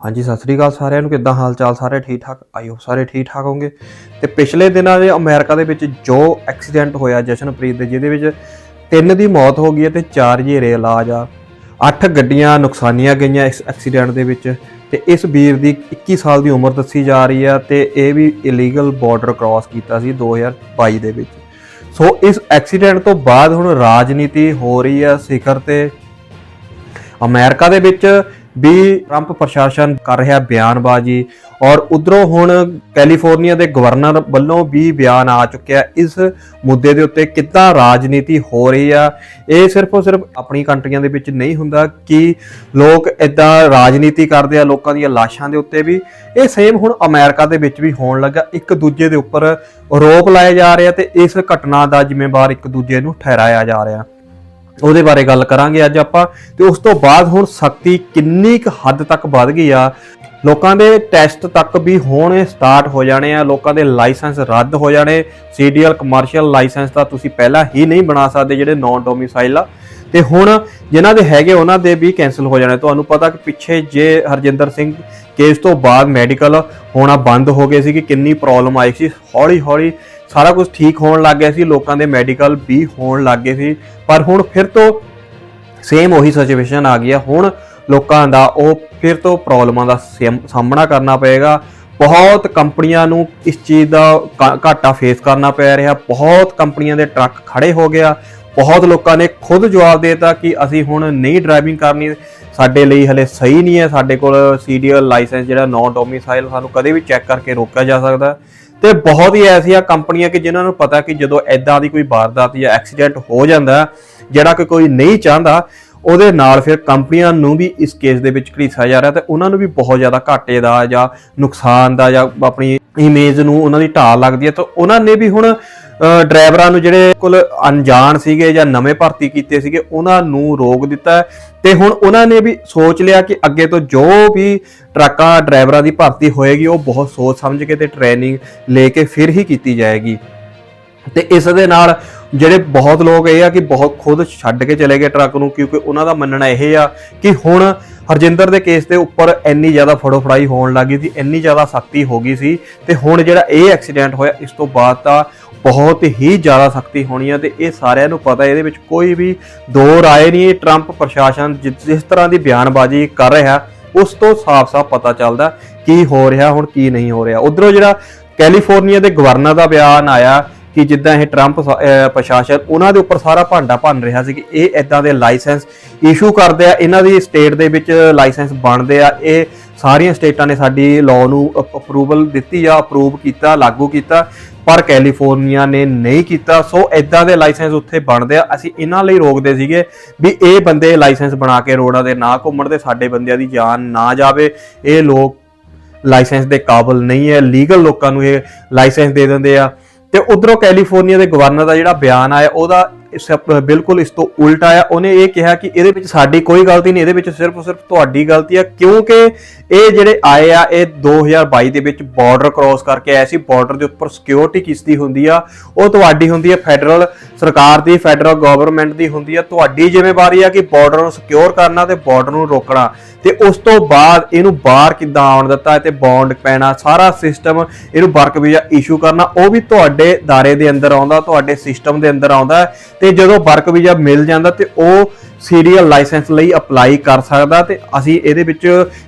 ਹਾਂਜੀ, ਸਤਿ ਸ੍ਰੀ ਅਕਾਲ ਸਾਰਿਆਂ ਨੂੰ। ਕਿੱਦਾਂ ਹਾਲ ਚਾਲ ਸਾਰੇ ਠੀਕ ਠਾਕ ਆਈ ਹੋਪ ਸਾਰੇ ਠੀਕ ਠਾਕ ਹੋਵੋਗੇ। ਤੇ ਪਿਛਲੇ ਦਿਨਾਂ ਦੇ ਅਮਰੀਕਾ ਦੇ ਵਿੱਚ ਜੋ ਐਕਸੀਡੈਂਟ ਹੋਇਆ ਜਸ਼ਨਪ੍ਰੀਤ ਦੇ, ਜਿਹਦੇ ਵਿੱਚ ਤਿੰਨ ਦੀ ਮੌਤ ਹੋ ਗਈ ਹੈ ਤੇ ਚਾਰ ਜੇਰੇ ਇਲਾਜ ਆ। ਅੱਠ ਗੱਡੀਆਂ ਨੁਕਸਾਨੀਆਂ ਗਈਆਂ ਇਸ ਐਕਸੀਡੈਂਟ ਦੇ ਵਿੱਚ। ਤੇ ਇਸ ਵੀਰ ਦੀ 21 ਸਾਲ ਦੀ ਉਮਰ ਦੱਸੀ ਜਾ ਰਹੀ ਆ ਤੇ ਇਹ ਵੀ ਇਲੀਗਲ ਬਾਰਡਰ ਕ੍ਰਾਸ ਕੀਤਾ ਸੀ 2022 ਦੇ ਵਿੱਚ। ਸੋ ਇਸ ਐਕਸੀਡੈਂਟ ਤੋਂ ਬਾਅਦ ਹੁਣ ਰਾਜਨੀਤੀ ਹੋ ਰਹੀ ਆ ਸਿਖਰ ਤੇ। ਅਮਰੀਕਾ ਦੇ ਵਿੱਚ ਵੀ ਟਰੰਪ ਪ੍ਰਸ਼ਾਸਨ ਕਰ ਰਿਹਾ ਬਿਆਨਬਾਜ਼ੀ ਔਰ ਉਧਰੋਂ ਹੁਣ ਕੈਲੀਫੋਰਨੀਆ ਦੇ ਗਵਰਨਰ ਵੱਲੋਂ ਵੀ ਬਿਆਨ ਆ ਚੁੱਕਿਆ ਇਸ ਮੁੱਦੇ ਦੇ ਉੱਤੇ ਕਿੱਦਾਂ ਰਾਜਨੀਤੀ ਹੋ ਰਹੀ ਆ, ਇਹ ਸਿਰਫ ਔਰ ਸਿਰਫ ਆਪਣੀ ਕੰਟਰੀਆਂ ਦੇ ਵਿੱਚ ਨਹੀਂ ਹੁੰਦਾ ਕਿ ਲੋਕ ਇਦਾਂ ਰਾਜਨੀਤੀ ਕਰਦੇ ਆ, ਲੋਕਾਂ ਦੀਆਂ ਲਾਸ਼ਾਂ ਦੇ ਉੱਤੇ ਵੀ। ਇਹ ਸੇਮ ਹੁਣ ਅਮਰੀਕਾ ਦੇ ਵਿੱਚ ਵੀ ਹੋਣ ਲੱਗਾ। ਇੱਕ ਦੂਜੇ ਦੇ ਉੱਪਰ ਆਰੋਪ ਲਾਏ ਜਾ ਰਹੇ ਆ ਤੇ ਇਸ ਘਟਨਾ ਦਾ ਜ਼ਿੰਮੇਵਾਰ ਇੱਕ ਦੂਜੇ ਨੂੰ ਠਹਿਰਾਇਆ ਜਾ ਰਿਹਾ। ਉਹਦੇ ਬਾਰੇ ਗੱਲ ਕਰਾਂਗੇ ਅੱਜ ਆਪਾਂ। ਤੇ ਉਸ ਤੋਂ ਬਾਅਦ ਹੁਣ ਸਖਤੀ ਕਿੰਨੀ ਕੁ ਹੱਦ ਤੱਕ ਵੱਧ ਗਈ ਆ। ਲੋਕਾਂ ਦੇ ਟੈਸਟ ਤੱਕ ਵੀ ਹੋਣੇ ਸਟਾਰਟ ਹੋ ਜਾਣੇ ਆ। ਲੋਕਾਂ ਦੇ ਲਾਇਸੈਂਸ ਰੱਦ ਹੋ ਜਾਣੇ। ਸੀਡੀਐਲ ਕਮਰਸ਼ੀਅਲ ਲਾਇਸੈਂਸ ਤਾਂ ਤੁਸੀਂ ਪਹਿਲਾਂ ਹੀ ਨਹੀਂ ਬਣਾ ਸਕਦੇ ਜਿਹੜੇ ਨਾਨ ਡੋਮਿਸਾਈਲ ਆ। ਤੇ ਹੁਣ ਜਿਨ੍ਹਾਂ ਦੇ ਹੈਗੇ ਉਹਨਾਂ ਦੇ ਵੀ ਕੈਨਸਲ ਹੋ ਜਾਣੇ। ਤੁਹਾਨੂੰ ਪਤਾ ਕਿ ਪਿੱਛੇ ਜੇ ਹਰਜਿੰਦਰ ਸਿੰਘ ਕੇਸ ਤੋਂ ਬਾਅਦ ਮੈਡੀਕਲ ਹੋਣਾ ਬੰਦ ਹੋ ਗਏ ਸੀ ਕਿ ਕਿੰਨੀ ਪ੍ਰੋਬਲਮ ਆਈ ਸੀ। ਹੌਲੀ ਹੌਲੀ ਸਾਰਾ ਕੁਝ ਠੀਕ ਹੋਣ ਲੱਗ ਗਿਆ ਸੀ, ਲੋਕਾਂ ਦੇ ਮੈਡੀਕਲ ਵੀ ਹੋਣ ਲੱਗ ਗਏ ਸੀ, ਪਰ ਹੁਣ ਫਿਰ ਤੋਂ ਸੇਮ ਉਹੀ ਸਿਚੁਏਸ਼ਨ ਆ ਗਈ ਆ। ਹੁਣ ਲੋਕਾਂ ਦਾ ਉਹ ਫਿਰ ਤੋਂ ਪ੍ਰੋਬਲਮਾਂ ਦਾ ਸੇਮ- ਸਾਹਮਣਾ ਕਰਨਾ ਪਏਗਾ। ਬਹੁਤ ਕੰਪਨੀਆਂ ਨੂੰ ਇਸ ਚੀਜ਼ ਦਾ ਘਾ- ਘਾਟਾ ਫੇਸ ਕਰਨਾ ਪੈ ਰਿਹਾ। ਬਹੁਤ ਕੰਪਨੀਆਂ ਦੇ ਟਰੱਕ ਖੜੇ ਹੋ ਗਿਆ ਬਹੁਤ ਲੋਕਾਂ ਨੇ ਖੁਦ ਜਵਾਬ ਦੇ ਦਿੱਤਾ ਕਿ ਅਸੀਂ ਹੁਣ ਨਹੀਂ ਡਰਾਈਵਿੰਗ ਕਰਨੀ। ਸਾਡੇ ਲਈ ਹਲੇ ਸਹੀ ਨਹੀਂ ਹੈ। ਸਾਡੇ ਕੋਲ ਸੀਡੀਐਲ ਲਾਇਸੈਂਸ ਜਿਹੜਾ ਨੌਨ ਡੋਮਿਸਾਈਲ ਸਾਨੂੰ ਕਦੇ ਵੀ ਚੈੱਕ ਕਰਕੇ ਰੋਕਿਆ ਜਾ ਸਕਦਾ। ਤੇ ਬਹੁਤ ਹੀ ਐਸੀਆਂ ਕੰਪਨੀਆਂ ਕਿ ਜਿਨ੍ਹਾਂ ਨੂੰ ਪਤਾ ਕਿ ਜਦੋਂ ਐਦਾਂ ਦੀ ਕੋਈ ਵਾਰਦਾਤ ਜਾਂ ਐਕਸੀਡੈਂਟ ਹੋ ਜਾਂਦਾ, ਜਿਹੜਾ ਕਿ ਕੋਈ ਨਹੀਂ ਚਾਹੁੰਦਾ, ਉਹਦੇ ਨਾਲ ਫਿਰ ਕੰਪਨੀਆਂ ਨੂੰ ਵੀ ਇਸ ਕੇਸ ਦੇ ਵਿੱਚ ਘੜੀਸਿਆ ਜਾ ਰਿਹਾ ਤੇ ਉਹਨਾਂ ਨੂੰ ਵੀ ਬਹੁਤ ਜ਼ਿਆਦਾ ਘਾਟੇ ਦਾ ਜਾਂ ਨੁਕਸਾਨ ਦਾ ਜਾਂ ਆਪਣੀ ਇਮੇਜ ਨੂੰ ਉਹਨਾਂ ਦੀ ਢਾਲ ਲੱਗਦੀ ਹੈ। ਤਾਂ ਉਹਨਾਂ ਨੇ ਵੀ ਹੁਣ ਡਰਾਈਵਰਾਂ ਨੂੰ ਜਿਹੜੇ ਕੋਲ ਅਣਜਾਣ ਸੀਗੇ ਜਾਂ ਨਵੇਂ ਭਰਤੀ ਕੀਤੇ ਸੀਗੇ, ਉਹਨਾਂ ਨੂੰ ਰੋਕ ਦਿੱਤਾ ਹੈ। ਤੇ ਹੁਣ ਉਹਨਾਂ ਨੇ ਵੀ ਸੋਚ ਲਿਆ ਕਿ ਅੱਗੇ ਤੋਂ ਜੋ ਵੀ ਟਰੱਕਾਂ ਡਰਾਈਵਰਾਂ ਦੀ ਭਰਤੀ ਹੋਏਗੀ, ਉਹ ਬਹੁਤ ਸੋਚ ਸਮਝ ਕੇ ਤੇ ਟ੍ਰੇਨਿੰਗ ਲੈ ਕੇ ਫਿਰ ਹੀ ਕੀਤੀ ਜਾਏਗੀ। ਤੇ ਇਸ ਦੇ ਨਾਲ ਜਿਹੜੇ ਬਹੁਤ ਲੋਕ ਇਹ ਆ ਕਿ ਬਹੁਤ ਖੁਦ ਛੱਡ ਕੇ ਚਲੇ ਗਏ ਟਰੱਕ ਨੂੰ, ਕਿਉਂਕਿ ਉਹਨਾਂ ਦਾ ਮੰਨਣਾ ਇਹ ਆ ਕਿ ਹੁਣ ਹਰਜਿੰਦਰ ਦੇ ਕੇਸ ਦੇ ਉੱਪਰ ਇੰਨੀ ਜ਼ਿਆਦਾ ਫੜੋਫੜਾਈ ਹੋਣ ਲੱਗੀ ਸੀ, ਇੰਨੀ ਜ਼ਿਆਦਾ ਸਖਤੀ ਹੋ ਗਈ ਸੀ ਤੇ ਹੁਣ ਜਿਹੜਾ ਇਹ ਐਕਸੀਡੈਂਟ ਹੋਇਆ, ਇਸ ਤੋਂ ਬਾਅਦ ਤਾਂ ਬਹੁਤ ਹੀ ਜ਼ਿਆਦਾ ਸਖਤੀ ਹੋਣੀ ਹੈ ਤੇ ਇਹ ਸਾਰਿਆਂ ਨੂੰ ਪਤਾ, ਇਹਦੇ ਵਿੱਚ ਕੋਈ ਵੀ ਦੋ ਰਾਏ ਨਹੀਂ, ਇਹ ਟਰੰਪ ਪ੍ਰਸ਼ਾਸਨ ਜਿ- ਜਿਸ ਤਰ੍ਹਾਂ ਦੀ ਬਿਆਨਬਾਜ਼ੀ ਕਰ ਰਿਹਾ, ਉਸ ਤੋਂ ਸਾਫ਼-ਸਾਫ਼ ਪਤਾ ਚੱਲਦਾ ਕੀ ਹੋ ਰਿਹਾ, ਹੁਣ ਕੀ ਨਹੀਂ ਹੋ ਰਿਹਾ। ਉਧਰੋਂ ਜਿਹੜਾ ਕੈਲੀਫੋਰਨੀਆ ਦੇ ਗਵਰਨਰ ਦਾ ਬਿਆਨ ਆਇਆ ਕਿ ਜਿੱਦਾਂ ਇਹ ਟਰੰਪ ਪ੍ਰਸ਼ਾਸਨ ਉਹਨਾਂ ਦੇ ਉੱਪਰ ਸਾਰਾ ਭਾਂਡਾ ਭੰਨ ਰਿਹਾ ਸੀ ਕਿ ਇਹ ਇਦਾਂ ਦੇ ਲਾਇਸੈਂਸ ਇਸ਼ੂ ਕਰਦੇ ਆ, ਇਹਨਾਂ ਦੀ ਸਟੇਟ ਦੇ ਵਿੱਚ ਲਾਇਸੈਂਸ ਬਣਦੇ ਆ, ਇਹ ਸਾਰੀਆਂ ਸਟੇਟਾਂ ਨੇ ਸਾਡੀ ਲਾਅ ਨੂੰ ਅਪਰੂਵਲ ਦਿੱਤੀ ਆ ਅਪਰੂਵ ਕੀਤਾ, ਲਾਗੂ ਕੀਤਾ, ਪਰ ਕੈਲੀਫੋਰਨੀਆ ਨੇ ਨਹੀਂ ਕੀਤਾ। ਸੋ ਇਦਾਂ ਦੇ ਲਾਇਸੈਂਸ ਉੱਥੇ ਬਣਦੇ ਆ। ਅਸੀਂ ਇਹਨਾਂ ਲਈ ਰੋਕਦੇ ਸੀਗੇ ਵੀ ਇਹ ਬੰਦੇ ਲਾਇਸੈਂਸ ਬਣਾ ਕੇ ਰੋਡਾਂ ਦੇ ਨਾ ਘੁੰਮਣ ਦੇ ਸਾਡੇ ਬੰਦਿਆਂ ਦੀ ਜਾਨ ਨਾ ਜਾਵੇ। ਇਹ ਲੋਕ ਲਾਇਸੈਂਸ ਦੇ ਕਾਬਲ ਨਹੀਂ ਹੈ। ਲੀਗਲ ਲੋਕਾਂ ਨੂੰ ਇਹ ਲਾਇਸੈਂਸ ਦੇ ਦਿੰਦੇ ਆ। ਤੇ ਉਧਰੋਂ ਕੈਲੀਫੋਰਨੀਆ ਦੇ ਗਵਰਨਰ ਦਾ ਜਿਹੜਾ ਬਿਆਨ ਆਇਆ, ਉਹਦਾ ਇਸ ਬਿਲਕੁਲ ਇਸ ਤੋਂ ਉਲਟ ਆਇਆ। ਉਹਨੇ ਇਹ ਕਿਹਾ ਕਿ ਇਹਦੇ ਵਿੱਚ ਸਾਡੀ ਕੋਈ ਗਲਤੀ ਨਹੀਂ, ਇਹਦੇ ਵਿੱਚ ਸਿਰਫ ਸਿਰਫ ਤੁਹਾਡੀ ਗਲਤੀ ਆ, ਕਿਉਂਕਿ ਇਹ ਜਿਹੜੇ ਆਏ ਆ, ਇਹ 2022 ਦੇ ਵਿੱਚ ਬਾਰਡਰ ਕ੍ਰਾਸ ਕਰਕੇ ਆਏ ਸੀ ਬਾਰਡਰ ਦੇ ਉੱਪਰ ਸਿਕਿਉਰਿਟੀ ਕਿਸ ਦੀ ਹੁੰਦੀ ਆ, ਉਹ ਤੁਹਾਡੀ ਹੁੰਦੀ ਆ ਫੈਡਰਲ ਸਰਕਾਰ ਦੀ ਫੈਡਰਲ ਗਵਰਨਮੈਂਟ ਦੀ ਹੁੰਦੀ ਹੈ ਤੁਹਾਡੀ ਜ਼ਿੰਮੇਵਾਰੀ ਆ ਕਿ ਬਾਰਡਰ ਨੂੰ ਸਿਕਿਉਰ ਕਰਨਾ ਤੇ ਬਾਰਡਰ ਨੂੰ ਰੋਕਣਾ। ਤੇ ਉਸ ਤੋਂ ਬਾਅਦ ਇਹਨੂੰ ਬਾਹਰ ਕਿੱਦਾਂ ਆਉਣ ਦਿੱਤਾ ਤੇ ਬੌਂਡ ਪੈਣਾ, ਸਾਰਾ ਸਿਸਟਮ ਇਹਨੂੰ ਵਰਕ ਵੀਜ਼ਾ ਇਸ਼ੂ ਕਰਨਾ, ਉਹ ਵੀ ਤੁਹਾਡੇ ਦਾਰੇ ਦੇ ਅੰਦਰ ਆਉਂਦਾ, ਤੁਹਾਡੇ ਸਿਸਟਮ ਦੇ ਅੰਦਰ ਆਉਂਦਾ ਹੈ। ਤੇ ਜਦੋਂ ਵਰਕ ਵੀਜ਼ਾ ਮਿਲ ਜਾਂਦਾ ਤੇ ਉਹ ਸੀਰੀਅਲ ਲਾਇਸੈਂਸ ਲਈ ਅਪਲਾਈ ਕਰ ਸਕਦਾ ਤੇ ਅਸੀਂ ਇਹਦੇ ਵਿੱਚ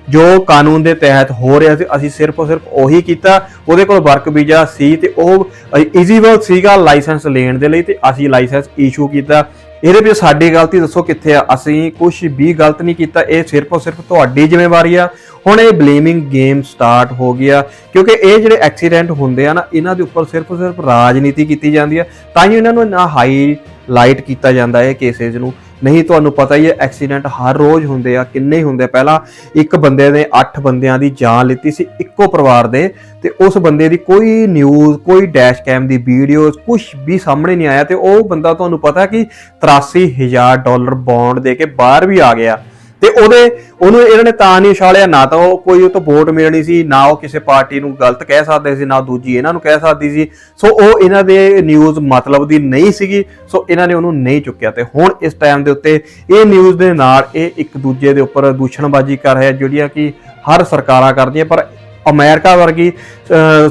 ਜੋ ਕਾਨੂੰਨ ਦੇ ਤਹਿਤ ਹੋ ਰਿਹਾ ਸੀ, ਅਸੀਂ ਸਿਰਫ ਔਰ ਸਿਰਫ ਉਹੀ ਕੀਤਾ। ਉਹਦੇ ਕੋਲ ਵਰਕ ਵੀਜ਼ਾ ਸੀ ਤੇ ਉਹ ਇਜ਼ੀਬਲ ਸੀਗਾ ਲਾਇਸੈਂਸ ਲੈਣ ਦੇ ਲਈ ਤੇ ਅਸੀਂ ਲਾਇਸੈਂਸ ਇਸ਼ੂ ਕੀਤਾ। ਇਹਦੇ ਵਿੱਚ ਸਾਡੀ ਗਲਤੀ ਦੱਸੋ ਕਿੱਥੇ ਆ? ਅਸੀਂ ਕੁਝ ਵੀ ਗਲਤ ਨਹੀਂ ਕੀਤਾ, ਇਹ ਸਿਰਫ ਔਰ ਸਿਰਫ ਤੁਹਾਡੀ ਜ਼ਿੰਮੇਵਾਰੀ ਆ। ਹੁਣ ਇਹ ਬਲੇਮਿੰਗ ਗੇਮ ਸਟਾਰਟ ਹੋ ਗਿਆ, ਕਿਉਂਕਿ ਇਹ ਜਿਹੜੇ ਐਕਸੀਡੈਂਟ ਹੁੰਦੇ ਆ ਨਾ, ਇਹਨਾਂ ਦੇ ਉੱਪਰ ਸਿਰਫ ਸਿਰਫ ਰਾਜਨੀਤੀ ਕੀਤੀ ਜਾਂਦੀ ਆ। ਤਾਂ ਹੀ ਇਹਨਾਂ ਨੂੰ ਨਾ ਹਾਈ ਲਾਈਟ ਕੀਤਾ ਜਾਂਦਾ ਹੈ ਕੇਸਿਸ ਨੂੰ। ਨਹੀਂ, ਤੁਹਾਨੂੰ ਪਤਾ ਹੀ ਹੈ ਐਕਸੀਡੈਂਟ ਹਰ ਰੋਜ਼ ਹੁੰਦੇ ਆ, ਕਿੰਨੇ ਹੁੰਦੇ ਆ। ਪਹਿਲਾਂ ਇੱਕ ਬੰਦੇ ਨੇ 8 ਬੰਦਿਆਂ ਦੀ ਜਾਨ ਲਿੱਤੀ ਸੀ, ਇੱਕੋ ਪਰਿਵਾਰ ਦੇ, ਤੇ ਉਸ ਬੰਦੇ ਦੀ ਕੋਈ ਨਿਊਜ਼ ਕੋਈ ਡੈਸ਼ ਕੈਮ ਦੀ ਵੀਡੀਓਜ਼ ਕੁਝ ਵੀ ਸਾਹਮਣੇ ਨਹੀਂ ਆਇਆ, ਤੇ ਉਹ ਬੰਦਾ ਤੁਹਾਨੂੰ ਪਤਾ ਕਿ 83000 ਡਾਲਰ ਬੌਂਡ ਦੇ ਕੇ ਬਾਹਰ ਵੀ ਆ ਗਿਆ ਤੇ ਉਹਦੇ, ਉਹਨੂੰ ਇਹਨਾਂ ਨੇ ਤਾਂ ਨਹੀਂ ਉਛਾਲਿਆ ਨਾ ਤਾਂ ਉਹ ਕੋਈ ਉਹ ਤੋਂ ਵੋਟ ਮਿਲਣੀ ਸੀ, ਨਾ ਉਹ ਕਿਸੇ ਪਾਰਟੀ ਨੂੰ ਗਲਤ ਕਹਿ ਸਕਦੇ ਸੀ, ਨਾ ਦੂਜੀ ਇਹਨਾਂ ਨੂੰ ਕਹਿ ਸਕਦੀ ਸੀ। ਸੋ ਉਹ ਇਹਨਾਂ ਦੇ ਨਿਊਜ਼ ਮਤਲਬ ਦੀ ਨਹੀਂ ਸੀਗੀ, ਸੋ ਇਹਨਾਂ ਨੇ ਉਹਨੂੰ ਨਹੀਂ ਚੁੱਕਿਆ ਤੇ ਹੁਣ ਇਸ ਟਾਈਮ ਦੇ ਉੱਤੇ ਇਹ ਨਿਊਜ਼ ਦੇ ਨਾਲ ਇਹ ਇੱਕ ਦੂਜੇ ਦੇ ਉੱਪਰ ਦੂਸ਼ਣਬਾਜ਼ੀ ਕਰ ਰਿਹਾ, ਜਿਹੜੀਆਂ ਕਿ ਹਰ ਸਰਕਾਰਾਂ ਕਰਦੀਆਂ, ਪਰ ਅਮਰੀਕਾ ਵਰਗੀ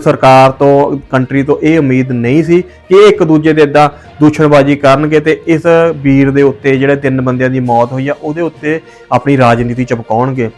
ਸਰਕਾਰ ਤੋਂ, ਕੰਟਰੀ ਤੋਂ ਇਹ ਉਮੀਦ ਨਹੀਂ ਸੀ ਕਿ ਇਹ ਇੱਕ ਦੂਜੇ ਦੇ ਇਦਾਂ ਦੂਸ਼ਣਬਾਜ਼ੀ ਕਰਨਗੇ ਤੇ ਇਸ ਵੀਰ ਦੇ ਉੱਤੇ ਜਿਹੜੇ ਤਿੰਨ ਬੰਦਿਆਂ ਦੀ ਮੌਤ ਹੋਈ ਆ, ਉਹਦੇ ਉੱਤੇ ਆਪਣੀ ਰਾਜਨੀਤੀ ਚਮਕਾਉਣਗੇ।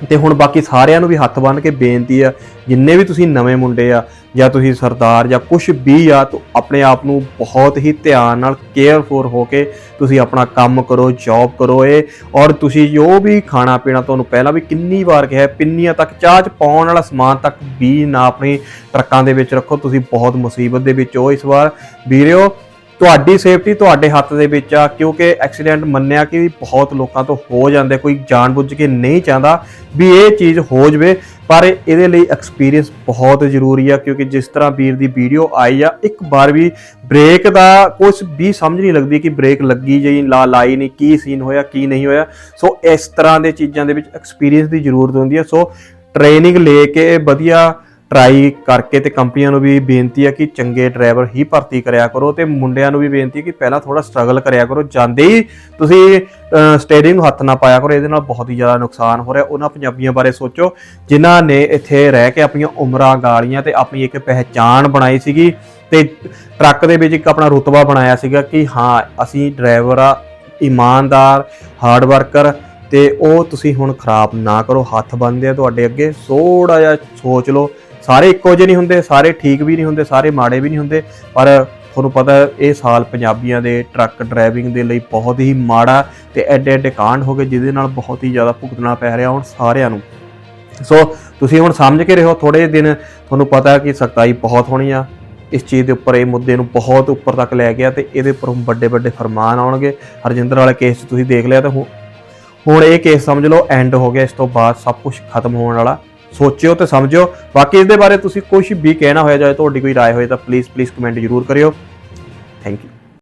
ਤੇ ਹੁਣ ਬਾਕੀ ਸਾਰਿਆਂ ਨੂੰ ਵੀ ਹੱਥ ਬੰਨ੍ਹ ਕੇ ਬੇਨਤੀ ਆ, ਜਿੰਨੇ ਵੀ ਤੁਸੀਂ ਨਵੇਂ ਮੁੰਡੇ ਆ, ਜਾਂ ਤੁਸੀਂ ਸਰਦਾਰ ਜਾਂ ਕੁਝ ਵੀ ਆ, ਤਾਂ ਆਪਣੇ ਆਪ ਨੂੰ ਬਹੁਤ ਹੀ ਧਿਆਨ ਨਾਲ ਕੇਅਰਫੁਲ ਹੋ ਕੇ ਤੁਸੀਂ ਆਪਣਾ ਕੰਮ ਕਰੋ ਜੌਬ ਕਰੋ ਇਹ। ਔਰ ਤੁਸੀਂ ਜੋ ਵੀ ਖਾਣਾ ਪੀਣਾ ਤੁਹਾਨੂੰ ਪਹਿਲਾਂ ਵੀ ਕਿੰਨੀ ਵਾਰ ਕਿਹਾ, ਪਿੰਨੀਆਂ ਤੱਕ, ਚਾਹ ਚ ਪਾਉਣ ਵਾਲਾ ਸਮਾਨ ਤੱਕ ਵੀ ਨਾ ਆਪਣੀ ਟਰੱਕਾਂ ਦੇ ਵਿੱਚ ਰੱਖੋ, ਤੁਸੀਂ ਬਹੁਤ ਮੁਸੀਬਤ ਦੇ ਵਿੱਚ ਹੋ ਇਸ ਵਾਰ। ਵੀਰਿਓ ਤੁਹਾਡੀ ਸੇਫਟੀ ਤੁਹਾਡੇ ਹੱਥ ਦੇ ਵਿੱਚ ਆ, ਕਿਉਂਕਿ ਐਕਸੀਡੈਂਟ ਮੰਨਿਆ ਕਿ ਬਹੁਤ ਲੋਕਾਂ ਤੋਂ ਹੋ ਜਾਂਦੇ, ਕੋਈ ਜਾਣਬੁੱਝ ਕੇ ਨਹੀਂ ਚਾਹੁੰਦਾ ਵੀ ਇਹ ਚੀਜ਼ ਹੋ ਜਵੇ, ਪਰ ਇਹਦੇ ਲਈ ਐਕਸਪੀਰੀਅੰਸ ਬਹੁਤ ਜ਼ਰੂਰੀ ਆ, ਕਿਉਂਕਿ ਜਿਸ ਤਰ੍ਹਾਂ ਵੀਰ ਦੀ ਵੀਡੀਓ ਆਈ ਆ, ਇੱਕ ਵਾਰ ਵੀ ਬ੍ਰੇਕ ਦਾ ਕੁਝ ਵੀ ਸਮਝ ਨਹੀਂ ਲੱਗਦੀ ਕਿ ਬ੍ਰੇਕ ਲੱਗੀ ਜਾਂ ਲਾ, ਲਾਈ ਨਹੀਂ, ਕੀ ਸੀਨ ਹੋਇਆ, ਕੀ ਨਹੀਂ ਹੋਇਆ। ਸੋ ਇਸ ਤਰ੍ਹਾਂ ਦੇ ਚੀਜ਼ਾਂ ਦੇ ਵਿੱਚ ਐਕਸਪੀਰੀਅੰਸ ਦੀ ਜ਼ਰੂਰਤ ਹੁੰਦੀ ਹੈ ਸੋ ਟ੍ਰੇਨਿੰਗ ਲੈ ਕੇ ਵਧੀਆ ਟਰਾਈ ਕਰਕੇ ਤੇ ਕੰਪਨੀਆਂ ਨੂੰ ਵੀ ਬੇਨਤੀ ਹੈ ਕਿ ਚੰਗੇ ਡਰਾਈਵਰ ਹੀ ਭਰਤੀ ਕਰਿਆ ਕਰੋ ਤੇ ਮੁੰਡਿਆਂ ਨੂੰ ਵੀ ਬੇਨਤੀ ਹੈ ਕਿ ਪਹਿਲਾਂ ਥੋੜਾ ਸਟਰਗਲ ਕਰਿਆ ਕਰੋ, ਜਾਂਦੇ ਹੀ ਤੁਸੀਂ ਸਟੇਡੀਅਮ ਨੂੰ ਹੱਥ ਨਾ ਪਾਇਆ ਕਰੋ, ਇਹਦੇ ਨਾਲ ਬਹੁਤ ਹੀ ਜ਼ਿਆਦਾ ਨੁਕਸਾਨ ਹੋ ਰਿਹਾ। ਉਹਨਾਂ ਪੰਜਾਬੀਆਂ ਬਾਰੇ ਸੋਚੋ, ਜਿਨ੍ਹਾਂ ਨੇ ਇੱਥੇ ਰਹਿ ਕੇ ਆਪਣੀਆਂ ਉਮਰਾਂ ਗਾਲੀਆਂ ਤੇ ਆਪਣੀ ਇੱਕ ਪਹਿਚਾਣ ਬਣਾਈ ਸੀਗੀ ਤੇ ਟਰੱਕ ਦੇ ਵਿੱਚ ਇੱਕ ਆਪਣਾ ਰੁਤਬਾ ਬਣਾਇਆ ਸੀਗਾ ਕਿ ਹਾਂ, ਅਸੀਂ ਡਰਾਈਵਰ ਆ, ਇਮਾਨਦਾਰ ਹਾਰਡ ਵਰਕਰ ਤੇ ਉਹ ਤੁਸੀਂ ਹੁਣ ਖਰਾਬ ਨਾ ਕਰੋ, ਹੱਥ ਬੰਨਦੇ ਆ ਤੁਹਾਡੇ ਅੱਗੇ। ਥੋੜਾ ਜਿਹਾ ਸੋਚ ਲਓ ਸਾਰੇ ਇੱਕੋ ਜਿਹੇ ਨਹੀਂ ਹੁੰਦੇ, ਸਾਰੇ ਠੀਕ ਵੀ ਨਹੀਂ ਹੁੰਦੇ, ਸਾਰੇ ਮਾੜੇ ਵੀ ਨਹੀਂ ਹੁੰਦੇ, ਪਰ ਤੁਹਾਨੂੰ ਪਤਾ ਇਹ ਸਾਲ ਪੰਜਾਬੀਆਂ ਦੇ ਟਰੱਕ ਡਰਾਈਵਿੰਗ ਦੇ ਲਈ ਬਹੁਤ ਹੀ ਮਾੜਾ ਤੇ ਐਡੇ ਐਡੇ ਕਾਂਡ ਹੋ ਗਏ, ਜਿਹਦੇ ਨਾਲ ਬਹੁਤ ਹੀ ਜ਼ਿਆਦਾ ਭੁਗਤਣਾ ਪੈ ਰਿਹਾ ਹੁਣ ਸਾਰਿਆਂ ਨੂੰ। ਸੋ ਤੁਸੀਂ ਹੁਣ ਸਮਝ ਕੇ ਰਹੋ ਥੋੜੇ ਦਿਨ ਤੁਹਾਨੂੰ ਪਤਾ ਕਿ ਸਖਤਾਈ ਬਹੁਤ ਹੋਣੀ ਆ। ਇਸ ਚੀਜ਼ ਦੇ ਉੱਪਰ ਇਹ ਮੁੱਦੇ ਨੂੰ ਬਹੁਤ ਉੱਪਰ ਤੱਕ ਲੈ ਗਿਆ ਤੇ ਇਹਦੇ ਉੱਪਰ ਵੱਡੇ ਵੱਡੇ ਫਰਮਾਨ ਆਉਣਗੇ। ਹਰਜਿੰਦਰ ਵਾਲੇ ਕੇਸ 'ਚ ਤੁਸੀਂ ਦੇਖ ਲਿਆ ਤਾਂ ਹੁਣ ਹੁਣ ਇਹ ਕੇਸ ਸਮਝ ਲਓ ਐਂਡ ਹੋ ਗਿਆ, ਇਸ ਤੋਂ ਬਾਅਦ ਸਭ ਕੁਝ ਖਤਮ ਹੋਣ ਵਾਲਾ। ਸੋਚਿਓ ਤੇ ਸਮਝਿਓ ਬਾਕੀ ਇਸ ਦੇ ਬਾਰੇ ਤੁਸੀਂ ਕੁਝ ਵੀ ਕਹਿਣਾ ਹੋਇਆ ਜਾਏ ਤੁਹਾਡੀ ਕੋਈ رائے ਹੋਏ ਤਾਂ ਪਲੀਜ਼ ਪਲੀਜ਼ ਕਮੈਂਟ ਜ਼ਰੂਰ ਕਰਿਓ ਥੈਂਕ ਯੂ